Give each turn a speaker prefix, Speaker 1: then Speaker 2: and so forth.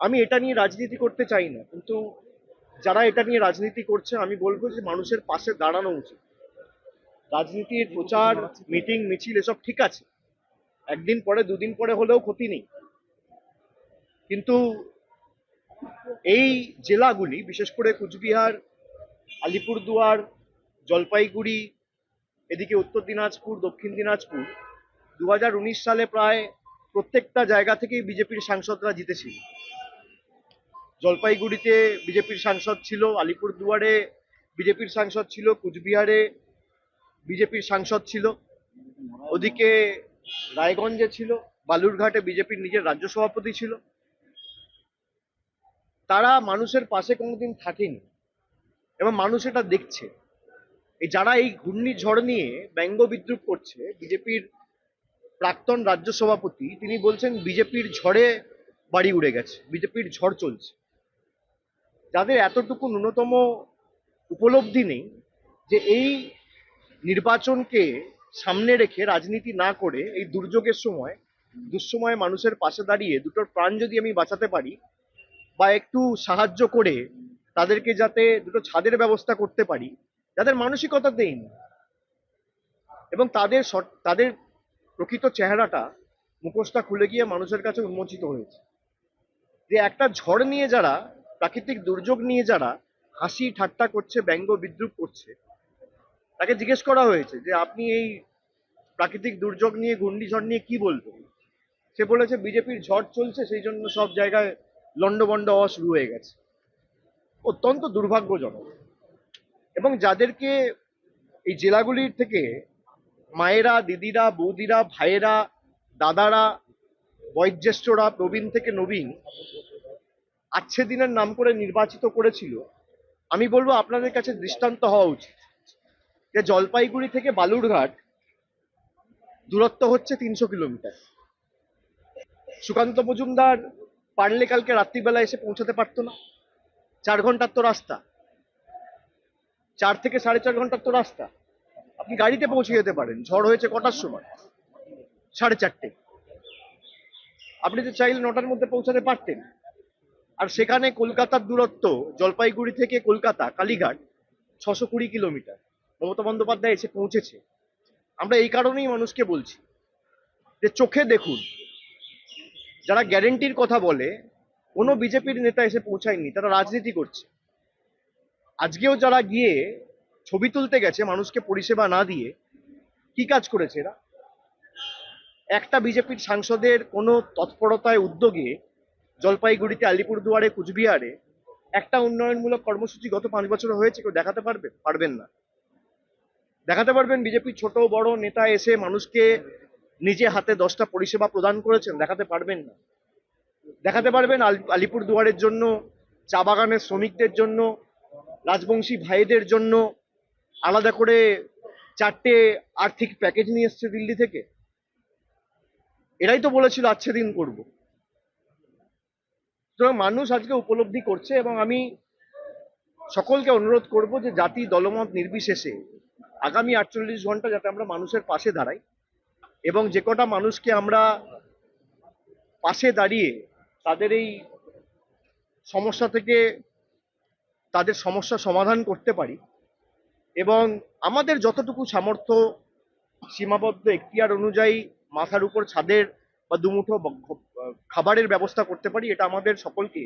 Speaker 1: আমি এটা নিয়ে রাজনীতি করতে চাই না, কিন্তু যারা এটা নিয়ে রাজনীতি করছে, আমি বলব যে মানুষের পাশে দাঁড়ানো উচিত। রাজনীতির প্রচার, মিটিং, মিছিল, এসব ঠিক আছে। একদিন পরে, দুদিন পরে হলেও ক্ষতি নেই। কিন্তু এই জেলাগুলি, বিশেষ করে কুচবিহার, আলিপুরদুয়ার, জলপাইগুড়ি, এদিকে উত্তর দিনাজপুর, দক্ষিণ দিনাজপুর দু হাজার উনিশ সালে প্রায় প্রত্যেকটা জায়গা থেকেই বিজেপির সাংসদরা জিতেছিল। জলপাইগুড়িতে বিজেপির সাংসদ ছিল, আলিপুরদুয়ারে বিজেপির সাংসদ ছিল, কুচবিহারে বিজেপির সাংসদ ছিল, ওদিকে রায়গঞ্জে ছিল, বালুরঘাটে বিজেপির নিজের রাজ্য সভাপতি ছিল। তারা মানুষের পাশে কোনোদিন থাকেনি এবং মানুষ এটা দেখছে। এই যারা এই ঘূর্ণিঝড় নিয়ে ব্যঙ্গ বিদ্রুপ করছে বিজেপির প্রাক্তন রাজ্য সভাপতি, তিনি বলছেন বিজেপির ঝড়ে বাড়ি উড়ে গেছে, বিজেপির ঝড় চলছে। যাদের এতটুকু ন্যূনতম উপলব্ধি নেই, যে এই নির্বাচনকে সামনে রেখে রাজনীতি না করে এই দুর্যোগের সময়, দুঃসময়ে মানুষের পাশে দাঁড়িয়ে দুটোর প্রাণ যদি আমি বাঁচাতে পারি, বা একটু সাহায্য করে তাদেরকে যাতে দুটো ছাদের ব্যবস্থা করতে পারি, যাদের মানসিকতা দেন এবং তাদের তাদের প্রকৃত চেহারাটা মুখোশটা খুলে গিয়ে মানুষের কাছে উন্মোচিত হয়েছে। যে একটা ঝড় নিয়ে যারা প্রাকৃতিক দুর্যোগ নিয়ে যারা হাসি, ঠাট্টা করছে, ব্যঙ্গ, বিদ্রুপ করছে, তাকে জিজ্ঞেস করা হয়েছে যে আপনি এই প্রাকৃতিক দুর্যোগ নিয়ে, ঘূর্ণিঝড় নিয়ে কি বলবেন? সে বলেছে, বিজেপির ঝড় চলছে, সেই জন্য সব জায়গায় লন্ডবন্ড হওয়া শুরু হয়ে গেছে। অত্যন্ত দুর্ভাগ্যজনক। এবং যাদেরকে এই জেলাগুলির থেকে মায়েরা, দিদিরা, বৌদিরা, ভাইয়েরা, দাদারা, বয়োজ্যেষ্ঠরা, প্রবীণ থেকে নবীন আচ্ছে দিনের নাম করে নির্বাচিত করেছিল। আমি বলব আপনাদের কাছে দৃষ্টান্ত হওয়া উচিত যে জলপাইগুড়ি থেকে বালুরঘাট দূরত্ব হচ্ছে তিনশো কিলোমিটার। সুকান্ত মজুমদার পারলে কালকে রাত্রিবেলা এসে পৌঁছাতে পারতো না। চার ঘণ্টার তো রাস্তা। চার থেকে সাড়ে চার ঘণ্টার তো রাস্তা। আপনি গাড়িতে পৌঁছে যেতে পারেন। ঝড় হয়েছে কটার সময়? সাড়ে চারটে। আপনি তো চাইলে নটার মধ্যে পৌঁছাতে পারতেন। আর সেখানে কলকাতার দূরত্ব জলপাইগুড়ি থেকে কলকাতা, কালীঘাট ছশো কুড়ি কিলোমিটার। মমতা বন্দ্যোপাধ্যায় এসে পৌঁছেছে। আমরা এই কারণেই মানুষকে বলছি যে চোখে দেখুন, যারা গ্যারেন্টির কথা বলে, কোনো বিজেপির নেতা এসে পৌঁছায়নি, তারা রাজনীতি করছে। আজকেও যারা গিয়ে ছবি তুলতে গেছে, মানুষকে পরিষেবা না দিয়ে, কি কাজ করেছে এরা? একটা বিজেপির সাংসদের কোনো তৎপরতায় উদ্যোগে জলপাইগুড়িতে আলিপুরদুয়ারে, কুচবিহারে একটা উন্নয়নমূলক কর্মসূচি গত পাঁচ বছরে হয়েছে, কেউ দেখাতে পারবে? পারবেন না। দেখাতে পারবেন বিজেপির ছোট, বড় নেতা এসে মানুষকে নিজে হাতে দশটা পরিষেবা প্রদান করেছেন, দেখাতে পারবেন না। দেখাতে পারবেন আল- আলিপুরদুয়ারের জন্য, চা বাগানের শ্রমিকদের জন্য, রাজবংশী ভাইদের জন্য আলাদা করে চারটে আর্থিক প্যাকেজ নিয়ে এসছে দিল্লি থেকে। এরাই তো বলেছিল আচ্ছে দিন করব। সুতরাং মানুষ আজকে উপলব্ধি করছে এবং আমি সকলকে অনুরোধ করব যে জাতি দলমত নির্বিশেষে আগামী আটচল্লিশ ঘণ্টা যাতে আমরা মানুষের পাশে দাঁড়াই এবং যে কটা মানুষকে আমরা পাশে দাঁড়িয়ে তাদের এই সমস্যা থেকে তাদের সমস্যা সমাধান করতে পারি এবং আমাদের যতটুকু সামর্থ্য সীমাবদ্ধ এখতিয়ার অনুযায়ী মাথার উপর ছাদের বা দুমুঠো খাবারের ব্যবস্থা করতে পারি এটা আমাদের সকলকে